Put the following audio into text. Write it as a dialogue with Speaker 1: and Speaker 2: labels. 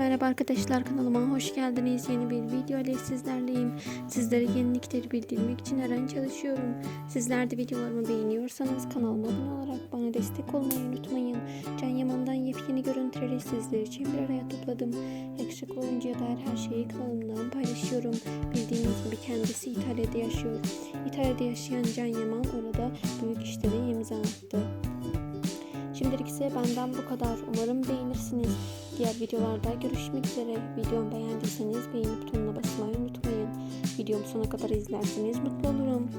Speaker 1: Merhaba arkadaşlar kanalıma hoş geldiniz. Yeni bir video ile sizlerleyim. Sizlere yenilikleri bildirmek için her an çalışıyorum. Sizler de videolarımı beğeniyorsanız kanalıma abone olarak bana destek olmayı unutmayın. Can Yaman'dan yepyeni görüntüleri sizler için bir araya topladım. Yakışıklı oyuncuya dair her şeyi kanalımdan paylaşıyorum. Bildiğiniz gibi kendisi İtalya'da yaşıyor. İtalya'da yaşayan Can Yaman orada büyük işlere imza attı. Şimdilik ise benden bu kadar. Umarım beğenirsiniz. Videolarda görüşmek üzere. Videomu beğendiyseniz beğeni butonuna basmayı unutmayın. Videomu sona kadar izlerseniz mutlu olurum.